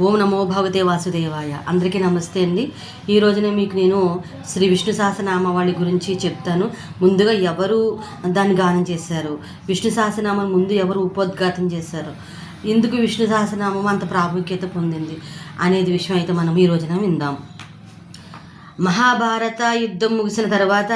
ఓం నమో భగవతే వాసుదేవాయ. అందరికీ నమస్తే అండి. ఈ రోజున మీకు నేను శ్రీ విష్ణు సహస్రనామావళి గురించి చెప్తాను. ముందుగా ఎవరు దాన్ని గానం చేశారు? విష్ణు సహస్రనామం ముందు ఎవరు ఉపోద్ఘాతం చేశారు? ఎందుకు విష్ణు సహస్రనామం అంత ప్రాముఖ్యత పొందింది అనేది విషయం అయితే మనం ఈ రోజున విందాం. మహాభారత యుద్ధం ముగిసిన తర్వాత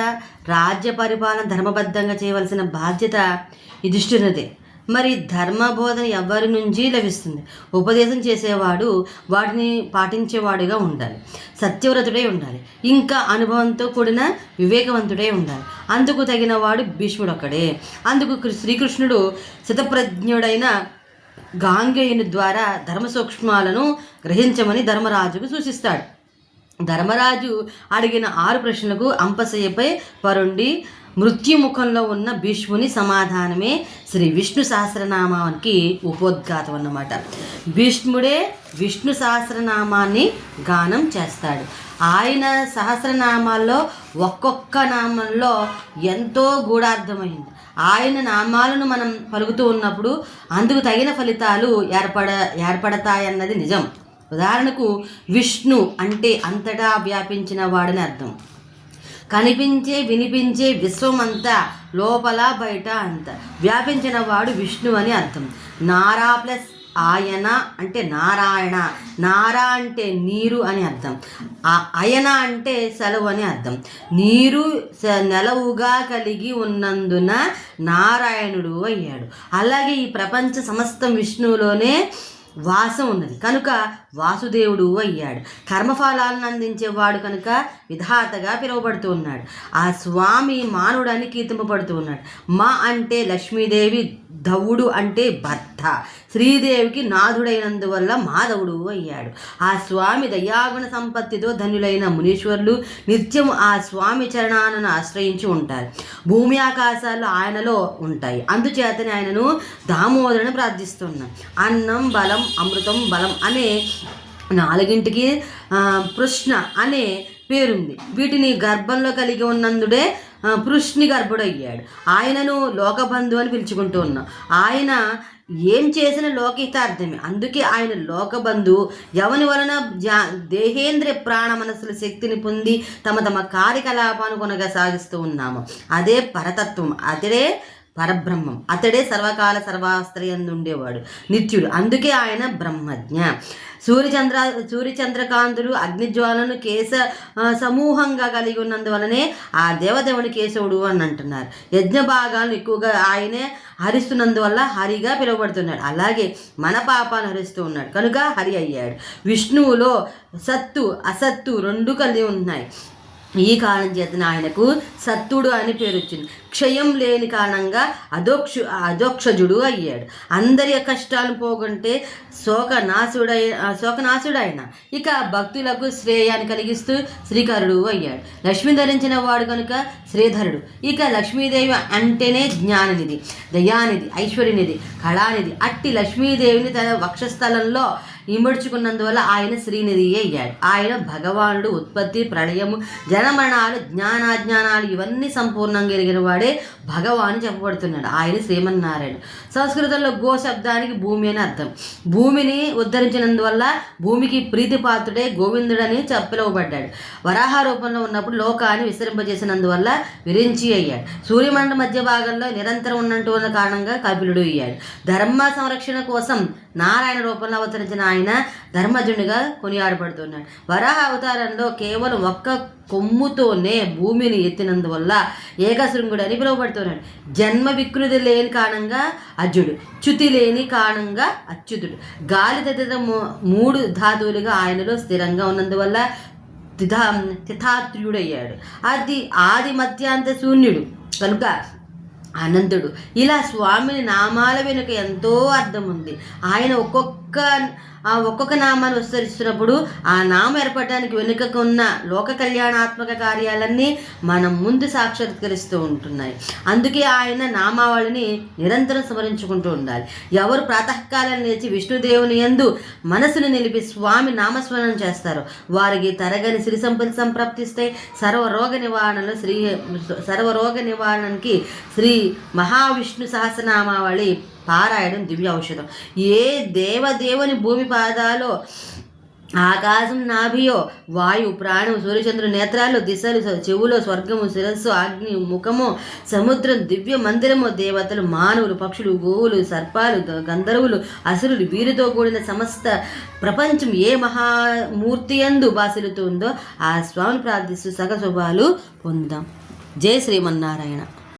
రాజ్య పరిపాలన ధర్మబద్ధంగా చేయవలసిన బాధ్యత యుధిష్ఠిరునిదే. మరి ధర్మ బోధన ఎవరి నుంచి లభిస్తుంది? ఉపదేశం చేసేవాడు వాటిని పాటించేవాడుగా ఉండాలి. సత్యవ్రతుడై ఉండాలి. ఇంకా అనుభవంతో కూడిన వివేకవంతుడై ఉండాలి. అందుకు తగిన వాడు భీష్ముడు ఒక్కడే అందుకు శ్రీకృష్ణుడు శతప్రజ్ఞుడైన గాంగేయుని ద్వారా ధర్మ సూక్ష్మాలను గ్రహించమని ధర్మరాజుకు సూచిస్తాడు. ధర్మరాజు అడిగిన ఆరు ప్రశ్నలకు అంపశయ్యపై పరుండి మృత్యుముఖంలో ఉన్న భీష్ముని సమాధానమే శ్రీ విష్ణు సహస్రనామానికి ఉపోద్ఘాతం అన్నమాట. భీష్ముడే విష్ణు సహస్రనామాన్ని గానం చేస్తాడు. ఆయన సహస్రనామాల్లో ఒక్కొక్క నామంలో ఎంతో గూఢార్థమైంది. ఆయన నామాలను మనం పలుకుతూ ఉన్నప్పుడు అందుకు తగిన ఫలితాలు ఏర్పడ ఏర్పడతాయన్నది నిజం. ఉదాహరణకు విష్ణు అంటే అంతటా వ్యాపించిన వాడని అర్థం. కనిపించే వినిపించే విశ్వమంతా లోపల బయట అంత. వ్యాపించిన వాడు విష్ణు అని అర్థం. నారా ప్లస్ ఆయన అంటే నారాయణ. నారా అంటే నీరు అని అర్థం. అయన అంటే సెలవు అని అర్థం. నీరు నెలవుగా కలిగి ఉన్నందున నారాయణుడు అయ్యాడు. అలాగే ఈ ప్రపంచ సమస్తం విష్ణువులోనే వాసం ఉన్నది. కనుక వాసుదేవుడు అయ్యాడు. కర్మఫలాలను అందించేవాడు కనుక విధాతగా పిలువబడుతూ ఉన్నాడు. ఆ స్వామి మానుడని కీర్తింపబడుతూ ఉన్నాడు. మా అంటే లక్ష్మీదేవి ధవుడు అంటే భర్త. శ్రీదేవికి నాథుడైనందువల్ల మాధవుడు అయ్యాడు. ఆ స్వామి దయాగుణ సంపత్తితో ధనులైన మునీశ్వరులు నిత్యం ఆ స్వామి చరణాలను ఆశ్రయించి ఉంటారు. భూమి ఆకాశాలు ఆయనలో ఉంటాయి. అందుచేతనే ఆయనను దామోదరుని ప్రార్థిస్తున్నాం. అన్నం బలం అమృతం బలం అనే నాలుగింటికి కృష్ణ అనే పేరుంది. వీటిని గర్భంలో కలిగి ఉన్నందుడే పృష్ణి గర్భుడయ్యాడు. ఆయనను లోకబంధు అని పిలుచుకుంటూ ఉన్నాం. ఆయన ఏం చేసిన లోకహితార్థమే. అందుకే ఆయన లోకబంధు ఎవని వలన జా దేహేంద్రియ ప్రాణ మనసుల శక్తిని పొంది తమ తమ కార్యకలాపాను కొనగా సాగిస్తూ ఉన్నాము. అదే పరతత్వం. అదే పరబ్రహ్మం. అతడే సర్వకాల సర్వాస్త్రయందు ఉండేవాడు నిత్యుడు. అందుకే ఆయన బ్రహ్మజ్ఞ. సూర్యచంద్ర సూర్యచంద్రకాంతులు అగ్నిజ్వాలను కేశ సమూహంగా కలిగి ఉన్నందువలనే ఆ దేవదేవుని కేశవుడు అని అంటున్నారు. యజ్ఞ భాగాలను ఎక్కువగా ఆయనే హరిస్తున్నందువల్ల హరిగా పిలువబడుతున్నాడు. అలాగే మన పాపాన్ని హరిస్తూ ఉన్నాడు. కనుక హరి అయ్యాడు. విష్ణువులో సత్తు అసత్తు రెండు కలిగి ఉన్నాయి ఈ కారణం చేతన ఆయనకు సత్తుడు అని పేరు వచ్చింది. క్షయం లేని కారణంగా అధోక్షు అధోక్షజుడు అయ్యాడు. అందరి కష్టాలు పోగొంటే శోకనాశుడై శోకనాశుడైన. ఇక భక్తులకు శ్రేయాన్ని కలిగిస్తూ శ్రీకరుడు అయ్యాడు. లక్ష్మి ధరించిన వాడు కనుక శ్రీధరుడు. ఇక లక్ష్మీదేవి అంటేనే జ్ఞాననిధి దయానిధి ఐశ్వర్యనిధి కళానిధి. అట్టి లక్ష్మీదేవిని తన వక్షస్థలంలో ఇమడ్చుకున్నందువల్ల ఆయన శ్రీనిధి అయ్యాడు. ఆయన భగవానుడు ఉత్పత్తి ప్రళయము జనమరణాలు జ్ఞానాజ్ఞానాలు ఇవన్నీ సంపూర్ణంగా ఎరిగిన వాడే భగవాన్ చెప్పబడుతున్నాడు. ఆయన శ్రీమన్నారాయణ సంస్కృతంలో గో శబ్దానికి భూమి అని అర్థం. భూమిని ఉద్ధరించినందువల్ల భూమికి ప్రీతిపాత్రుడే గోవిందుడని చెప్పిలవబడ్డాడు వరాహ రూపంలో ఉన్నప్పుడు లోకాన్ని విస్తరింపజేసినందువల్ల విరించి అయ్యాడు. సూర్యమండల మధ్య భాగంలో నిరంతరం ఉన్నట్టు ఉన్న కారణంగా కపిలుడు అయ్యాడు. ధర్మ సంరక్షణ కోసం నారాయణ రూపంలో అవతరించిన ఆయన ఆయన ధర్మజునిగా కొనియాడబడుతున్నాడు. వరాహ అవతారంలో కేవలం ఒక్క కొమ్ముతోనే భూమిని ఎత్తినందువల్ల ఏకశృంగుడని పిలువబడుతున్నాడు. జన్మ వికృతి లేని కారణంగా అర్జుడు చ్యుతి లేని కారణంగా అచ్యుతుడు. గాలి తదిత మూ- మూడు ధాతువులుగా ఆయనలో స్థిరంగా ఉన్నందువల్ల తిథా తిథాత్రుడయ్యాడు అది ఆది మధ్యాంత శూన్యుడు కనుక అనంతుడు. ఇలా స్వామిని నామాల వెనుక ఎంతో అర్థం ఉంది ఆయన ఒక్కొక్క ఆ ఒక్కొక్క నామాన్ని విస్తరిస్తున్నప్పుడు ఆ నామం ఏర్పడడానికి వెనుకకు ఉన్న లోక కళ్యాణాత్మక కార్యాలన్నీ మనం ముందు సాక్షాత్కరిస్తూ ఉంటున్నాయి. అందుకే ఆయన నామావళిని నిరంతరం స్మరించుకుంటూ ఉండాలి. ఎవరు ప్రాతకాలం లేచి విష్ణుదేవుని యందు మనసును నిలిపి స్వామి నామస్మరణం చేస్తారో వారికి తరగని సిరి సంపద సంప్రాప్తిస్తాయి సర్వరోగ నివారణలో శ్రీ సర్వరోగ నివారణకి శ్రీ మహావిష్ణు సహస్రనామావళి పారాయడం దివ్య ఔషధం ఏ దేవదేవుని భూమి పాదాలో ఆకాశం నాభియో వాయు ప్రాణం సూర్యచంద్రుడు నేత్రాలు దిశలు చెవులో స్వర్గము శిరస్సు అగ్ని ముఖము సముద్రం దివ్య మందిరము దేవతలు మానవులు పక్షులు గోవులు సర్పాలు గంధర్వులు అసురులు వీరితో కూడిన సమస్త ప్రపంచం ఏ మహామూర్తి ఎందు బాసిలుతుందో ఆ స్వామిని ప్రార్థిస్తూ సగ శుభాలు పొందుదాం. జై శ్రీమన్నారాయణ.